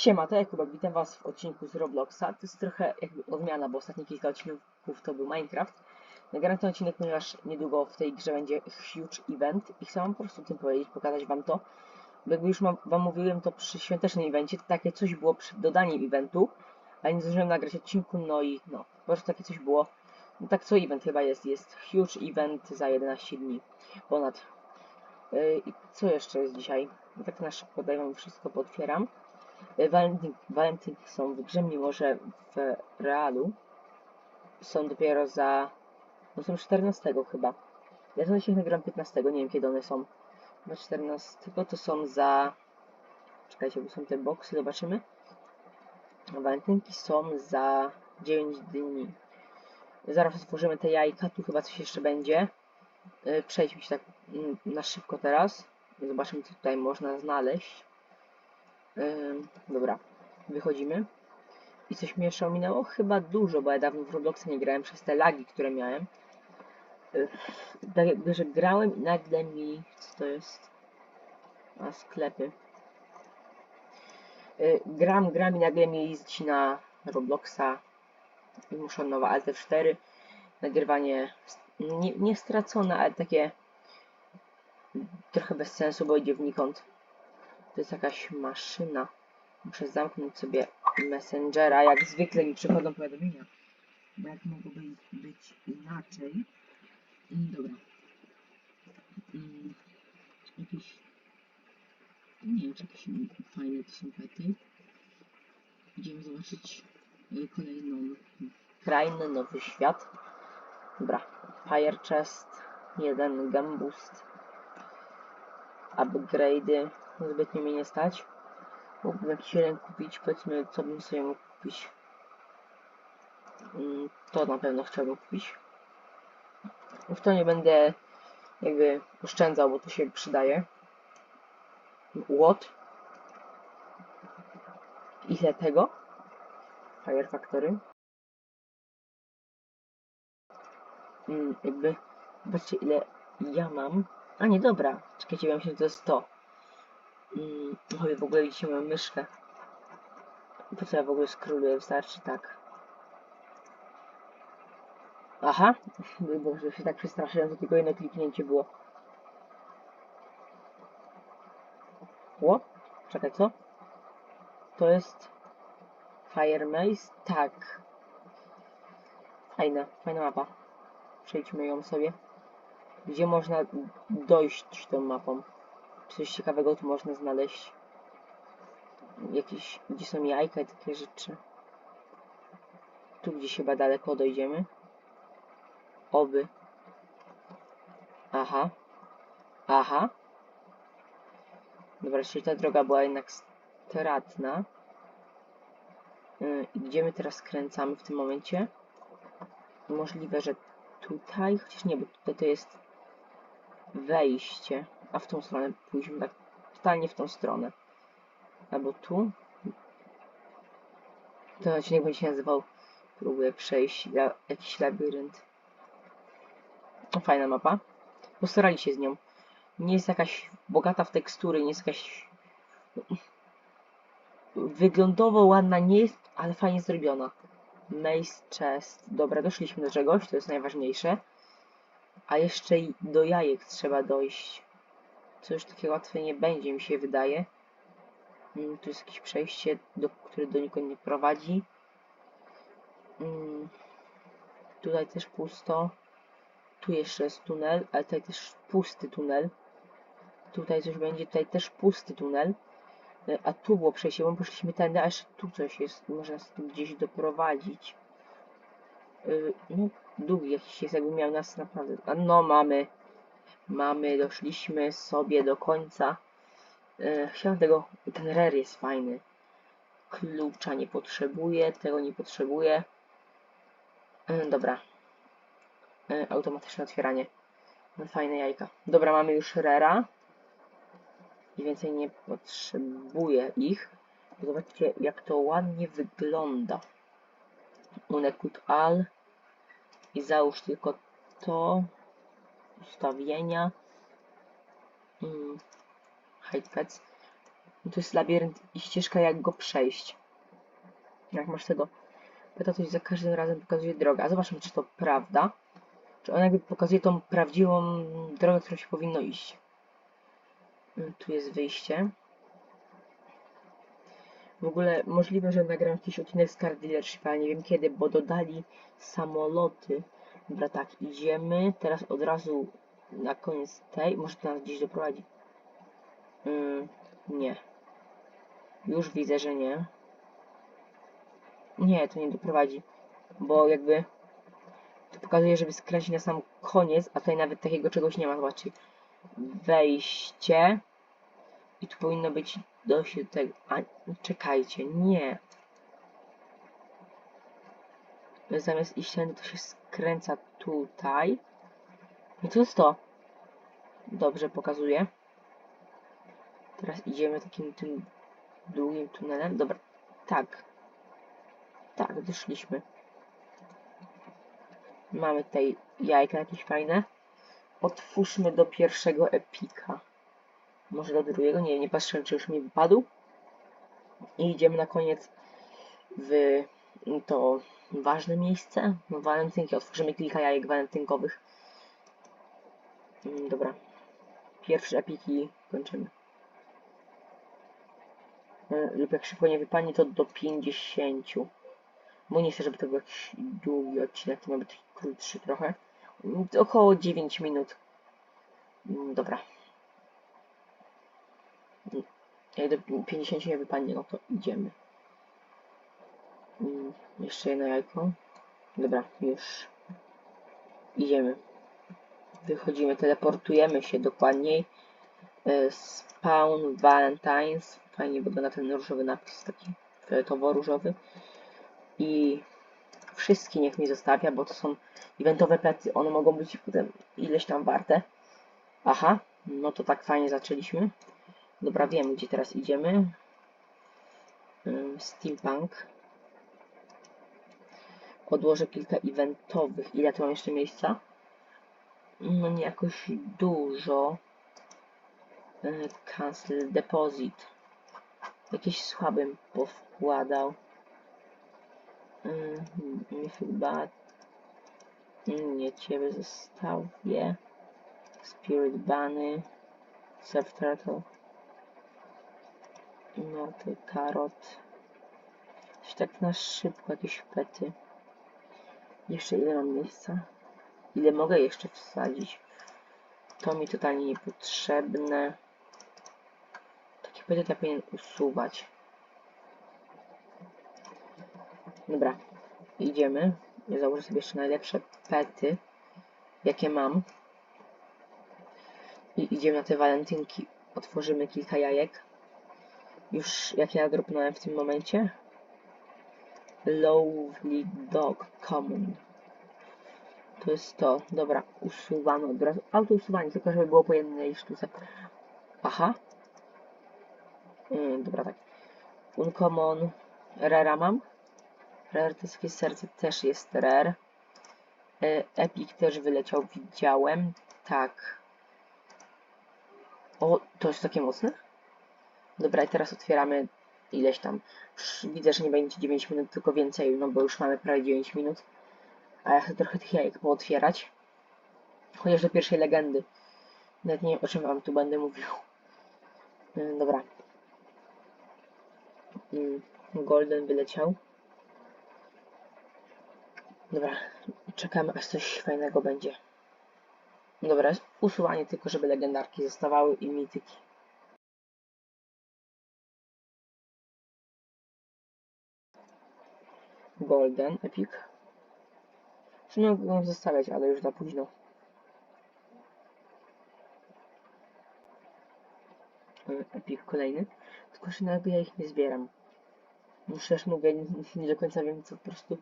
Siema, to Jakub, witam was w odcinku z Robloxa. To jest trochę jakby odmiana, bo ostatnie kilka odcinków to był Minecraft. Nagram ten odcinek, ponieważ niedługo w tej grze będzie huge event i chcę wam po prostu tym powiedzieć, pokazać wam to. Bo jakby już wam mówiłem to przy świątecznym evencie, takie coś było przed dodaniem eventu, ale nie zdążyłem nagrać odcinku, no i no, po prostu takie coś było. No tak co event chyba jest, jest huge event za 11 dni, ponad. Yy, I co jeszcze jest dzisiaj? Tak na szybko daj wam wszystko, potwieram. Walentynki, walentynki są w grze, mimo że w realu są dopiero za... No są 14 chyba. Ja to się nagram 15, nie wiem kiedy one są. Chyba 14 to są za... Czekajcie, bo są te boksy, zobaczymy. Walentynki są za 9 dni. Zaraz otworzymy te jajka, tu chyba coś jeszcze będzie. Yy, Przejdźmy się tak mm, na szybko teraz. Zobaczymy co tutaj można znaleźć. Dobra, wychodzimy. I coś mnie jeszcze ominęło? Chyba dużo, bo ja dawno w Robloxa nie grałem przez te lagi, które miałem. Tak jakby, że grałem i nagle mi... Co to jest? A, sklepy. Yy, gram, gram i nagle mi zacina Robloxa. I muszę nowa Alt F4. Nagrywanie nie, nie stracone, ale takie trochę bez sensu, bo idzie wnikąd. To jest jakaś maszyna. Muszę zamknąć sobie Messengera. Jak zwykle mi przychodzą powiadomienia. Jak mogłoby być inaczej? Mm, Dobra. Mm, Jakieś... Nie wiem, czy jakieś fajne to są pety. Idziemy zobaczyć y, kolejną krainę, nowy świat. Dobra. Fire chest. Jeden gum boost. Upgrade'y zbytnio mnie nie stać. Mógłbym jakiś jeden kupić, powiedzmy, co bym sobie mógł kupić. Mm, To na pewno chciałbym kupić. W to nie będę jakby oszczędzał, bo to się przydaje. Łot. Ile tego? Fire Factory. Mm, jakby, zobaczcie ile ja mam. A nie, dobra. Czekajcie, ja myślę, że to jest to. Mm, w ogóle widzicie moją myszkę. Po co ja w ogóle skroluję? Wystarczy tak. Aha. Boże, się tak przestraszyłem, to tylko jedno kliknięcie było. Ło? Czekaj, co? To jest... Fire Maze? Tak. Fajna, fajna mapa. Przejdźmy ją sobie. Gdzie można dojść tą mapą? Coś ciekawego tu można znaleźć. Jakieś, gdzie są jajka i takie rzeczy. Tu gdzieś chyba daleko dojdziemy. Oby. Aha. Aha. Dobra, czyli ta droga była jednak stratna. I gdzie my teraz skręcamy w tym momencie? Możliwe, że tutaj, chociaż nie, bo tutaj to jest wejście a w tą stronę pójdźmy tak totalnie w tą stronę. Albo tu. Ten odcinek będzie się nazywał Próbuję przejść la, jakiś labirynt. No, fajna mapa. Postarali się z nią. Nie jest jakaś bogata w tekstury, nie jest jakaś wyglądowo ładna nie jest, ale fajnie zrobiona. Maze chest. Dobra, doszliśmy do czegoś, to jest najważniejsze. A jeszcze do jajek trzeba dojść co już takie łatwe nie będzie, mi się wydaje. Mm, tu jest jakieś przejście, do, które do nikąd nie prowadzi. Mm, tutaj też pusto. Tu jeszcze jest tunel, ale tutaj też pusty tunel. Tutaj coś będzie, tutaj też pusty tunel. E, a tu było przejście, bo poszliśmy tędy, a jeszcze tu coś jest, można nas tu gdzieś doprowadzić. E, no, długi jakiś jest, jakby miał nas naprawdę... A no, mamy mamy, doszliśmy sobie do końca. E, chciałem tego, ten rare jest fajny. Klucza nie potrzebuję, tego nie potrzebuję. E, dobra. E, automatyczne otwieranie. Fajne jajka. Dobra, mamy już rera. I więcej nie potrzebuję ich. Zobaczcie, jak to ładnie wygląda. Unekut al. I załóż tylko to ustawienia hmm, hide pets No to jest labirynt i ścieżka, jak go przejść. Jak masz tego pyta, to za każdym razem pokazuje drogę. A zobaczmy, czy to prawda. Czy on jakby pokazuje tą prawdziwą drogę, którą się powinno iść. Mm, Tu jest wyjście. W ogóle możliwe, że nagram jakiś odcinek z Car Dealership, ale nie wiem kiedy, bo dodali samoloty. Dobra, tak, idziemy. Teraz od razu na koniec tej. Może to nas gdzieś doprowadzi. Mm, nie. Już widzę, że nie. Nie, to nie doprowadzi. Bo jakby to pokazuje, żeby skręcić na sam koniec, a tutaj nawet takiego czegoś nie ma. Zobaczcie. Wejście. I tu powinno być dojść do tego. A, czekajcie, nie. Zamiast iść tędy, to się skręca tutaj. I co jest to? Dobrze pokazuje. Teraz idziemy takim tym długim tunelem. Dobra, tak. Tak, doszliśmy. Mamy tutaj jajka jakieś fajne. Otwórzmy do pierwszego epika. Może do drugiego? Nie, nie patrzę, czy już mi wypadł. I idziemy na koniec w to ważne miejsce. No, walentynki. Otworzymy kilka jajek walentynkowych. Mm, Dobra. Pierwsze epiki kończymy. E, Lub jak szybko nie wypadnie, to do 50. Bo nie chcę, żeby to był jakiś długi odcinek, to ma być krótszy trochę. Około 9 minut. Mm, Dobra. Mm, Jak do 50 nie wypadnie, no to idziemy. Jeszcze jedno jajko. Dobra, już. Idziemy. Wychodzimy, teleportujemy się dokładniej. E, Spawn Valentine's. Fajnie wygląda ten różowy napis, taki fioletowo-różowy. I wszystkie niech mi zostawia, bo to są eventowe pety. One mogą być potem ileś tam warte. Aha, no to tak fajnie zaczęliśmy. Dobra, wiem gdzie teraz idziemy. Steampunk. Odłożę kilka eventowych. Ile tu mam jeszcze miejsca? No nie jakoś dużo. Yy, Cancel deposit. Jakiś słabym powkładał. Yy, nie chyba. Nie ciebie zostawię. Spirit Bunny. Surf Turtle. No to karot. Coś tak na szybko, jakieś pety. Jeszcze ile mam miejsca? Ile mogę jeszcze wsadzić? To mi totalnie niepotrzebne. Takie pety ja powinien usuwać. Dobra, idziemy. Ja założę sobie jeszcze najlepsze pety, jakie mam. I idziemy na te walentynki. Otworzymy kilka jajek. Już jak ja dropnąłem w tym momencie. Lovely Dog Common. To jest to. Dobra, usuwamy od razu. Auto usuwanie, tylko żeby było po jednej sztuce. Aha. Yy, dobra, tak. Uncommon. Rara mam. Rarytowskie serce też jest rare. Yy, Epic też wyleciał, widziałem. Tak. O, to jest takie mocne? Dobra, i teraz otwieramy ileś tam. Widzę, że nie będzie 9 minut, tylko więcej, no bo już mamy prawie 9 minut. A ja chcę trochę tych jajek pootwierać. Chociaż do pierwszej legendy. Nawet nie wiem, o czym wam tu będę mówił. Yy, Dobra. Yy, Golden wyleciał. Dobra, czekamy aż coś fajnego będzie. Dobra, usuwanie tylko, żeby legendarki zostawały i mityki. Golden, Epic. Sumie mógłbym zostawiać, ale już za późno. E, Epic kolejny. Tylko, że jakby ja ich nie zbieram. Też mówię, nie, nie do końca wiem co po prostu.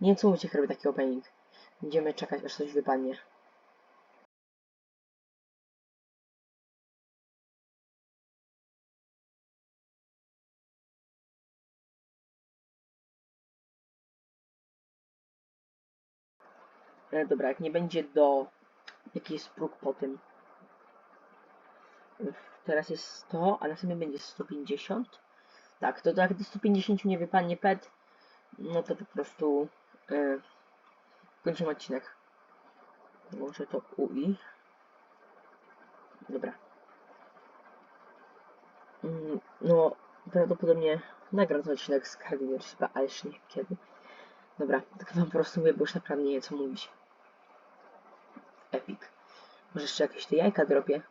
Nie wiem co jak robię taki opening. Będziemy czekać aż coś wypadnie. E, dobra, jak nie będzie do... Jaki jest próg po tym? Teraz jest 100, a następnie będzie 150. Tak, to jak do 150 nie wypadnie pet, no to po prostu yy, kończymy odcinek. Może to UI. Dobra. Mm, No, prawdopodobnie nagram odcinek z Carvin chyba, ale jeszcze nie kiedy. Dobra, tak wam po prostu mówię, bo już naprawdę nie wiem co mówić. Epic. Może jeszcze jakieś te jajka dropię.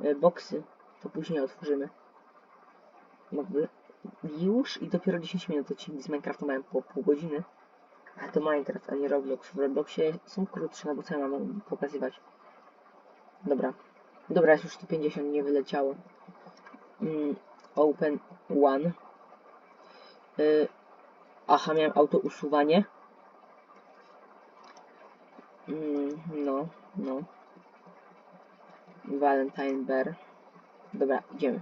E, boksy. To później otworzymy. Już i dopiero 10 minut odcinki z Minecrafta mają po pół godziny. A to Minecraft, a nie Roblox. W Robloxie są krótsze, no bo co ja mam pokazywać? Dobra. Dobra, jest już tu 50, nie wyleciało. Mm, open one. Y, aha, miałem auto usuwanie. Mm, no, no. Valentine Bear. Dobra, idziemy.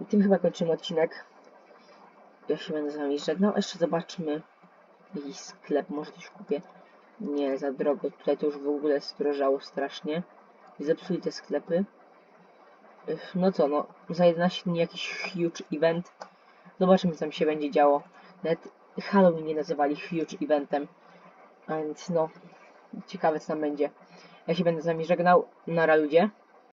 I tym chyba kończymy odcinek. Ja się będę z wami żegnał. Jeszcze zobaczmy jakiś sklep, może coś kupię. Nie, za drogo. Tutaj to już w ogóle zdrożało strasznie. Zepsuli te sklepy. No co, no, za 11 dni jakiś huge event. Zobaczymy, co tam się będzie działo. Nawet Halloween nie nazywali huge eventem. Więc no, ciekawe co tam będzie. Ja się będę z wami żegnał. Nara ludzie.